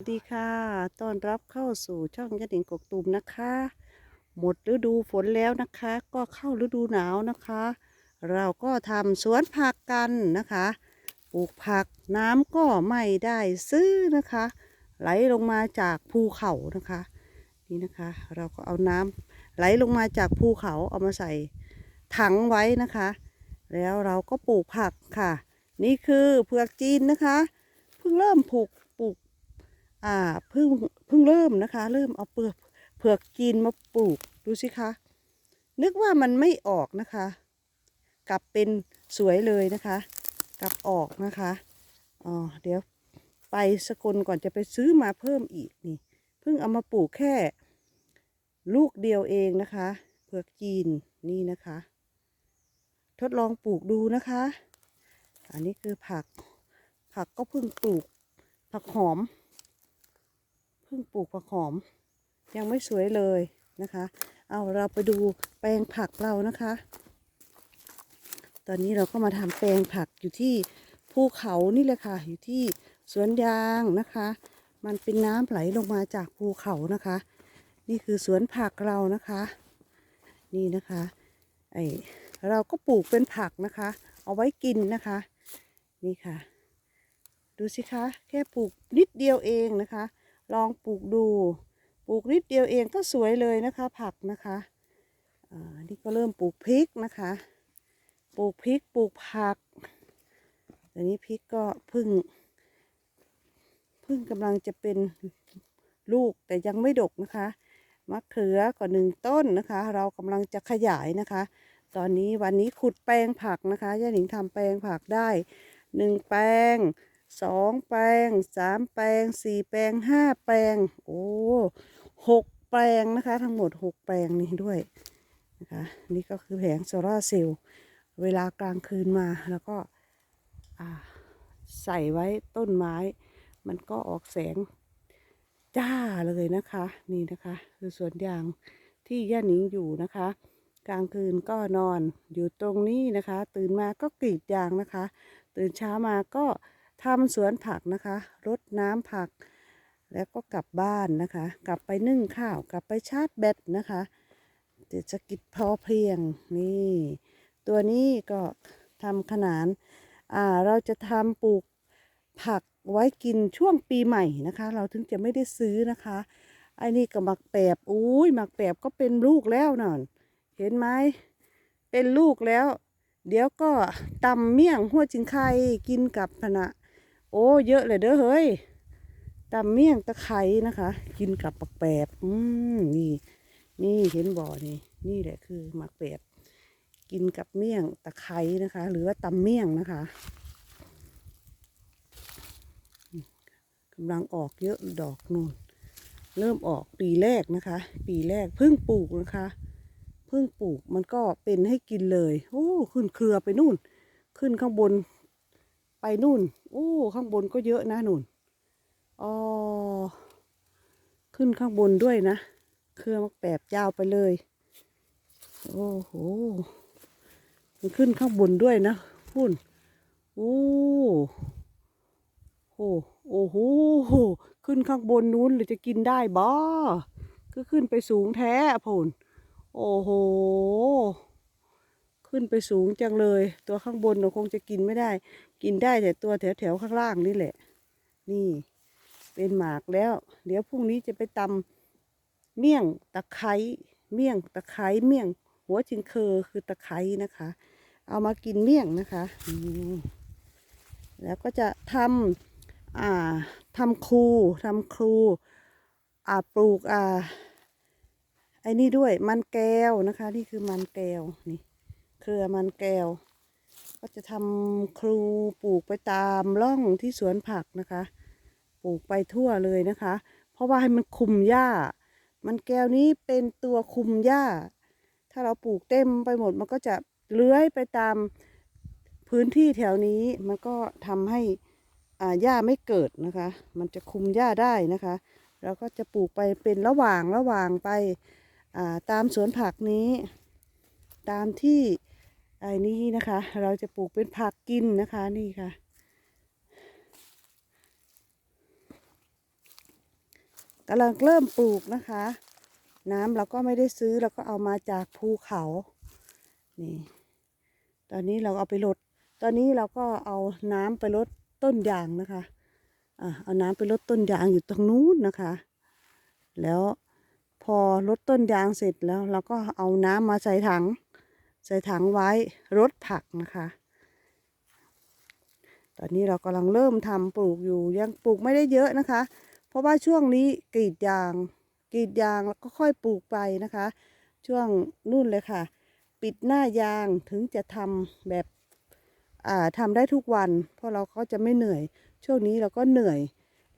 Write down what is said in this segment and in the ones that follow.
สวัสดีค่ะต้อนรับเข้าสู่ช่องยะดิ่งกกตุมนะคะ หมดฤดูฝนแล้วนะคะ ก็เข้าฤดูหนาวนะคะ เราก็ทำสวนผักกันนะคะ ปลูกผักน้ำก็ไม่ได้ซื้อนะคะ ไหลลงมาจากภูเขานะคะ นี่นะคะ เราก็เอาน้ำไหลลงมาจากภูเขาเอามาใส่ถังไว้นะคะ แล้วเราก็ปลูกผักค่ะ นี่คือเผือกจีนนะคะ เพิ่งเริ่มปลูก อ่าเพิ่งเพิ่งเริ่มนะคะ เริ่มเอาเปลือกเผือกจีนมาปลูกดูสิคะ นึกว่ามันไม่ออกนะคะ กลับเป็นสวยเลยนะคะ กลับออกนะคะอ๋อเดี๋ยวไปสกลก่อนจะไปซื้อมาเพิ่มอีกนี่เพิ่งเอามาปลูกแค่ ลูกเดียวเองนะคะเผือกจีนนี่นะคะ ทดลองปลูกดูนะคะ อันนี้คือผักผักก็เพิ่งปลูกผักหอม เพิ่งปลูกผักหอม ยังไม่สวยเลยนะคะ เอาเราไปดูแปลงผักเรานะคะ ตอนนี้เราก็มาทำแปลงผักอยู่ที่ภูเขานี่เลยค่ะ อยู่ที่สวนยางนะคะ มันเป็นน้ำไหลลงมาจากภูเขานะคะ นี่คือสวนผักเรานะคะ นี่นะคะไอเราก็ปลูกเป็นผักนะคะ เอาไว้กินนะคะ นี่ค่ะ ดูสิคะ แค่ปลูกนิดเดียวเองนะคะ ลองปลูกดู ปลูกนิดเดียวเองก็สวยเลยนะคะ ผักนะคะอ่านี่ก็เริ่มปลูกพริกนะคะ ปลูกพริกปลูกผักตอนนี้พริกก็พึ่งพึ่งกำลังจะเป็นลูกแต่ยังไม่ดกนะคะมะเขือก็หนึ่งต้นนะคะ เรากำลังจะขยายนะคะ ตอนนี้วันนี้ขุดแปลงผักนะคะย่าหนิงทำแปลงผักได้หนึ่งแปลง สองแปลงสามแปลงสี่แปลงห้าแปลง โอ้หกแปลงนะคะ ทั้งหมดหกแปลงนี้ด้วยนะคะนี่ก็คือแผงโซลาร์เซลล์เวลากลางคืนมาแล้วก็ใส่ไว้ต้นไม้ มันก็ออกแสงจ้าเลยนะคะ นี่นะคะ คือสวนยางที่ย่านิงอยู่นะคะ กลางคืนก็นอนอยู่ตรงนี้นะคะ ตื่นมาก็กรีดยางนะคะ ตื่นเช้ามาก็ ทำสวนผักนะคะรดน้ำผัก แล้วก็กลับบ้านนะคะ กลับไปนึ่งข้าว กลับไปชาร์จแบตนะคะเศรษฐกิจพอเพียงนี่ ตัวนี้ก็ทำขนานอ่าเราจะทำปลูกผักไว้กินช่วงปีใหม่นะคะ เราถึงจะไม่ได้ซื้อนะคะไอ้นี่ก็หมักแปบอุ้ยหมักแปบก็เป็นลูกแล้วน่นเห็นไหมเป็นลูกแล้ว เดี๋ยวก็ตำเมี่ยงหัวจิงไข่กินกับพนะ โอ้เยอะเลยเด้อเฮ้ยตำเมี่ยงตะไคร้นะคะ กินกับปักแปบอืมนี่ นี่เห็นบ่อนี่ นี่แหละคือหมักแปบกินกับเมี่ยงตะไคร้นะคะ หรือว่าตำเมี่ยงนะคะกำลังออกเยอะดอกนู่นเริ่มออกปีแรกนะคะ ปีแรกเพิ่งปลูกนะคะเพิ่งปลูกมันก็เป็นให้กินเลย โอ้ ขึ้นเครือไปนู่น ขึ้นข้างบน ไปนู่นโอ้ข้างบนก็เยอะนะนู่นอ๋อขึ้นข้างบนด้วยนะ เครือมักแปบยาวไปเลย โอ้โหมันขึ้นข้างบนด้วยนะพุ่นโอ้โหโอ้โหขึ้นข้างบนนู้นหรือจะกินได้บ่ก็ขึ้นไปสูงแท้พุ่นโอ้โห ขึ้นไปสูงจังเลย ตัวข้างบนเราคงจะกินไม่ได้ กินได้แต่ตัวแถวแถวข้างล่างนี่แหละ นี่ เป็นหมากแล้ว เดี๋ยวพรุ่งนี้จะไปตำเมี่ยงตะไคร้เมี่ยงตะไคร้เมี่ยง หัวจิงเคอคือตะไคร้นะคะ เอามากินเมี่ยงนะคะแล้วก็จะทำอ่าทำครูทำครูอ่าปลูกอ่าไอ้นี่ด้วยมันแก้วนะคะ นี่คือมันแก้วนี่ เครือมันแก้ว ก็จะทำครูปลูกไปตามร่องที่สวนผักนะคะ ปลูกไปทั่วเลยนะคะ เพราะว่าให้มันคุมหญ้า มันแก้วนี้เป็นตัวคุมหญ้า ถ้าเราปลูกเต็มไปหมดมันก็จะเลื้อยไปตามพื้นที่แถวนี้มันก็ทำให้อาหญ้าไม่เกิดนะคะ มันจะคุมหญ้าได้นะคะเราก็จะปลูกไปเป็นระหว่างระหว่างไปตามสวนผักนี้ ตามที่ไอ้นี้นะคะ เราจะปลูกเป็นผักกินนะคะนี่ค่ะ กำลังเริ่มปลูกนะคะ น้ำเราก็ไม่ได้ซื้อเราก็เอามาจากภูเขานี่ตอนนี้เราเอาไปลด ตอนนี้เราก็เอาน้ำไปลดต้นยางนะคะอะเอาน้ำไปลดต้นยางอยู่ตรงนู้นนะคะ แล้วพอลดต้นยางเสร็จแล้ว เราก็เอาน้ำมาใส่ถัง ใส่ถังไว้รดผักนะคะ ตอนนี้เรากำลังเริ่มทำปลูกอยู่ยังปลูกไม่ได้เยอะนะคะ เพราะว่าช่วงนี้กรีดยางกรีดยางแล้วก็ค่อยปลูกไปนะคะ ช่วงนู่นเลยค่ะ ปิดหน้ายางถึงจะทำแบบอ่าทำได้ทุกวัน เพราะเราก็จะไม่เหนื่อย ช่วงนี้เราก็เหนื่อย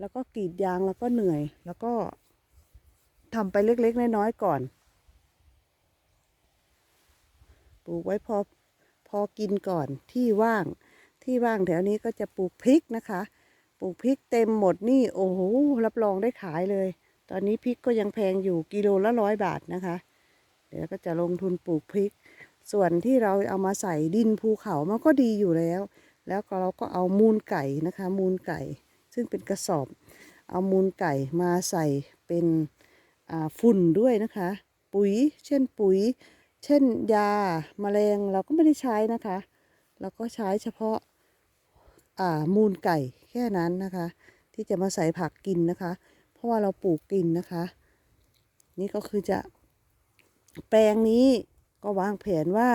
แล้วก็กรีดยางแล้วก็เหนื่อย แล้วก็ทำไปเล็กๆน้อยๆก่อน ปลูกไว้พอพอกินก่อนที่ว่าง ที่ว่างแถวนี้ก็จะปลูกพริกนะคะ ปลูกพริกเต็มหมดนี่โอ้โหรับรองได้ขายเลย ตอนนี้พริกก็ยังแพงอยู่กิโลละร้อยบาทนะคะ เดี๋ยวก็จะลงทุนปลูกพริก ส่วนที่เราเอามาใส่ดินภูเขามันก็ดีอยู่แล้ว แล้วก็เราก็เอามูลไก่นะคะ มูลไก่ ซึ่งเป็นกระสอบ เอามูลไก่มาใส่เป็นฝุ่นด้วยนะคะ ปุ๋ยเช่นปุ๋ย เช่นยาแมลงเราก็ไม่ได้ใช้นะคะ เราก็ใช้เฉพาะอ่ามูลไก่แค่นั้นนะคะ ที่จะมาใส่ผักกินนะคะ เพราะว่าเราปลูกกินนะคะ นี่ก็คือจะแปลงนี้ก็วางแผนว่า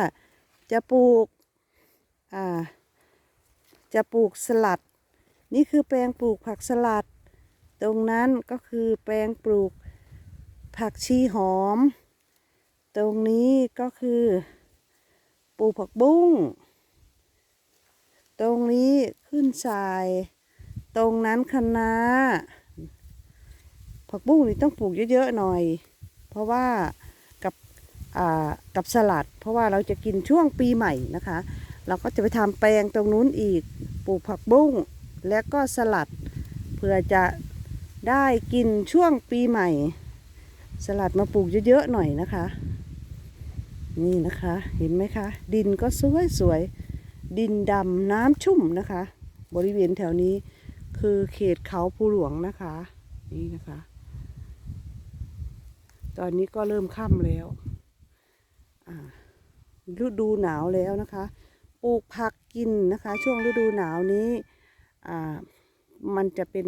จะปลูกอ่าจะปลูกสลัด นี่คือแปลงปลูกผักสลัด ตรงนั้นก็คือแปลงปลูกผักชีหอม ตรงนี้ก็คือปลูกผักบุ้ง ตรงนี้ขึ้นทราย ตรงนั้นคะน้าผักบุ้งนี่ต้องปลูกเยอะๆหน่อย เพราะว่ากับอ่ากับสลัด เพราะว่าเราจะกินช่วงปีใหม่นะคะ เราก็จะไปทำแปลงตรงนู้นอีกปลูกผักบุ้งและก็สลัด เพื่อจะได้กินช่วงปีใหม่ สลัดมาปลูกเยอะๆหน่อยนะคะ นี่นะคะเห็นไหมคะ ดินก็สวยสวยดินดำน้ำชุ่มนะคะ บริเวณแถวนี้คือเขตเขาภูหลวงนะคะ นี่นะคะ ตอนนี้ก็เริ่มค่ำแล้วอ่าฤดูหนาวแล้วนะคะ ปลูกผักกินนะคะ ช่วงฤดูหนาวนี้อ่ามันจะเป็น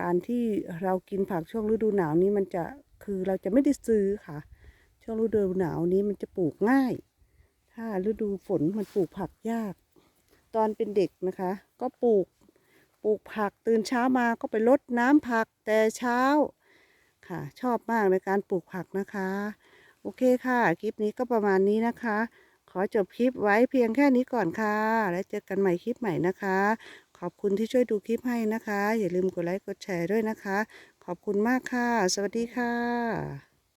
การที่เรากินผักช่วงฤดูหนาวนี้มันจะคือเราจะไม่ได้ซื้อค่ะ ช่วงฤดูหนาวนี้มันจะปลูกง่าย ถ้าฤดูฝนมันปลูกผักยาก ตอนเป็นเด็กนะคะ ก็ปลูกปลูกผักตื่นเช้ามาก็ไปรดน้ำผักแต่เช้าค่ะ ชอบมากในการปลูกผักนะคะ โอเคค่ะ คลิปนี้ก็ประมาณนี้นะคะ ขอจบคลิปไว้เพียงแค่นี้ก่อนค่ะ แล้วเจอกันใหม่คลิปใหม่นะคะ ขอบคุณที่ช่วยดูคลิปให้นะคะ อย่าลืมกดไลค์กดแชร์ด้วยนะคะ ขอบคุณมากค่ะ สวัสดีค่ะ